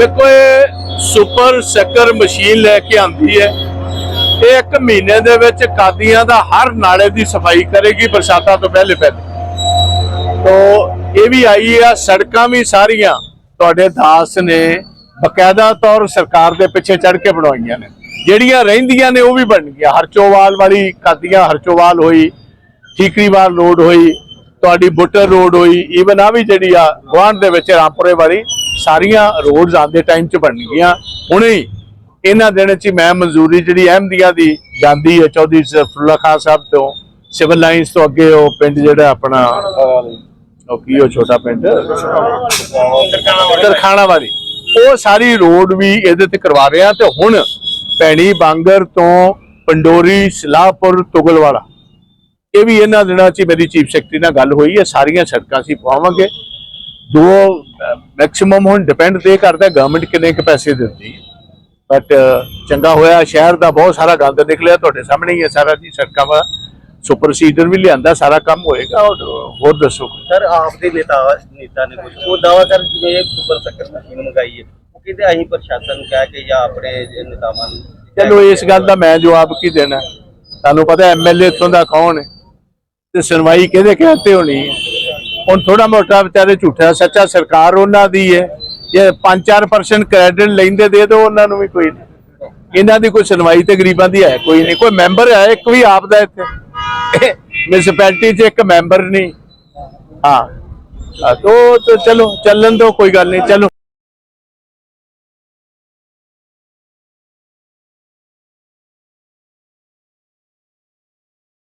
ਦੇਖੋ, ਇਹ ਸੁਪਰ ਸ਼ੱਕਰ ਮਸ਼ੀਨ ਲੈ ਕੇ ਆਂਦੀ ਹੈ। ਇਹ ਇੱਕ ਮਹੀਨੇ ਦੇ ਵਿੱਚ ਕਾਦੀਆਂ ਦਾ ਹਰ ਨਾਲੇ ਦੀ ਸਫ਼ਾਈ ਕਰੇਗੀ ਬਰਸਾਤਾਂ ਤੋਂ ਪਹਿਲੇ ਪਹਿਲੇ। ਤੋ ਇਹ ਵੀ ਆਈ ਆ, ਸੜਕਾਂ ਵੀ ਸਾਰੀਆਂ ਤੁਹਾਡੇ ਦਾਸ ਨੇ ਬਕਾਇਦਾ ਤੌਰ ਸਰਕਾਰ ਦੇ ਪਿੱਛੇ ਚੜ ਕੇ ਬਣਵਾਈਆਂ ਨੇ। ਜਿਹੜੀਆਂ ਰਹਿੰਦੀਆਂ ਨੇ ਉਹ ਵੀ ਬਣ ਗਈਆਂ। ਹਰਚੋਵਾਲ ਵਾਲੀ ਕਾਦੀਆਂ ਹਰਚੋਵਾਲ ਹੋਈ, ਠੀਕਰੀਵਾਲ ਰੋਡ ਹੋਈ, ਤੁਹਾਡੀ ਬੁੱਟਰ ਰੋਡ ਹੋਈ ਈਵਨ ਆ ਵੀ ਜਿਹੜੀ ਆ, ਗੁਆਂਢ ਦੇ ਵਿੱਚ ਰਾਮਪੁਰੇ ਵਾਲੀ। ਸਾਰੀਆਂ ਰੋਡਸ ਆਉਂਦੇ ਟਾਈਮ 'ਚ ਬਣ ਗਈਆਂ ਹੁਣੇ ਇਹਨਾਂ ਦਿਨਾਂ 'ਚ ਮੈਂ ਮਨਜ਼ੂਰੀ ਜਿਹੜੀ ਅਹਿਮਦੀਆਂ ਦੀ ਜਾਂਦੀ ਹੈ, ਚੌਧਰੀ ਸਰਫੁੱਲਾ ਖਾਨ ਸਾਹਿਬ ਤੋਂ, ਸਿਵਲ ਲਾਈਨਸ ਤੋਂ ਅੱਗੇ ਉਹ ਪਿੰਡ ਜਿਹੜਾ ਆਪਣਾ ਉਹ ਕੀ ਉਹ ਛੋਟਾ ਪਿੰਡ? ਤਰਖਾਣਾ ਵਾਲੀ ਉਹ ਸਾਰੀ ਰੋਡ ਵੀ ਇਹਦੇ ਤੇ ਕਰਵਾ ਰਹੇ ਆ ਤੇ ਹੁਣ ਭੈਣੀ ਬਾਂਗਰ ਤੋਂ ਪੰਡੋਰੀ, ਸਲਾਹਪੁਰ ਤੁਗਲਵਾਲਾ ਇਹ ਵੀ ਇਹਨਾਂ ਦਿਨਾਂ 'ਚ ਮੇਰੀ ਚੀਫ ਸੈਕਟਰੀ ਨਾਲ ਗੱਲ ਹੋਈ ਹੈ, ਸਾਰੀਆਂ ਸੜਕਾਂ ਅਸੀਂ ਪਵਾਵਾਂਗੇ। ਦੋ ਮੈਕਸਿਮਮ ਹੁਣ ਡਿਪੈਂਡ ਤੇ ਕਰਦਾ ਗਵਰਨਮੈਂਟ ਕਿੰਨੇ ਕੁ ਪੈਸੇ ਦਿੰਦੀ। ਬਟ ਚੰਗਾ ਹੋਇਆ ਸ਼ਹਿਰ ਦਾ ਬਹੁਤ ਸਾਰਾ ਗੰਦ ਨਿਕਲਿਆ ਤੁਹਾਡੇ ਸਾਹਮਣੇ ਹੀ ਹੈ ਸਾਰਾ ਜੀ ਸੜਕਾਂ ਦਾ ਸੁਪਰ ਸੀਡਰ ਵੀ ਲਿਆਂਦਾ ਸਾਰਾ ਕੰਮ ਹੋਏਗਾ ਔਰ ਹੋਰ ਦੱਸੋ ਸਰ ਆਪ ਦੇ ਨੇਤਾ ਨੇਤਾ ਨੇ ਕੁਝ ਉਹ ਦਾਵਾ ਕਰ ਜਿਵੇਂ ਸੁਪਰ ਸੱਕਰ ਮਸ਼ੀਨ ਮੰਗਾਈ ਹੈ। ਉਹ ਕਹਿੰਦੇ ਅਸੀਂ ਪ੍ਰਸ਼ਾਸਨ ਨੂੰ ਕਹਿ ਕੇ ਜਾਂ ਆਪਣੇ ਨੇਤਾਵਾਂ ਨੂੰ ਚਲੋ ਇਸ ਗੱਲ ਦਾ ਮੈਂ ਜਵਾਬ ਕੀ ਦੇਣਾ? ਤੁਹਾਨੂੰ ਪਤਾ ਐਮਐਲਏ ਇੱਥੋਂ ਦਾ ਕੌਣ ਹੈ? ਤੇ ਸੁਣਵਾਈ ਕਿਹਦੇ ਕਹਤੇ ਹੋਣੀ ਹੈ? ਹੁਣ ਥੋੜਾ ਮੋਟਾ ਵਿਚਾਰੇ ਝੂਠਾ ਸੱਚਾ ਸਰਕਾਰ ਉਹਨਾਂ ਦੀ ਹੈ ਜੇ 5-4% ਕ੍ਰੈਡਿਟ ਲੈਂਦੇ ਦੇ ਦੋ ਉਹਨਾਂ ਨੂੰ ਵੀ ਕੋਈ ਨਹੀਂ। ਇਹਨਾਂ ਦੀ ਕੋਈ ਸੁਣਵਾਈ ਤੇ ਗਰੀਬਾਂ ਦੀ ਹੈ ਕੋਈ ਨਹੀਂ। ਕੋਈ ਮੈਂਬਰ ਹੈ ਇੱਕ ਵੀ ਆਪ ਦਾ ਇੱਥੇ। ਮਿਊਨਿਸਪੈਲਿਟੀ 'ਚ ਇੱਕ ਮੈਂਬਰ ਨਹੀਂ। ਹਾਂ। ਹਾਂ, ਤੋ ਚਲੋ ਚੱਲਣ ਦੋ ਕੋਈ ਗੱਲ ਨਹੀਂ। ਚਲੋ।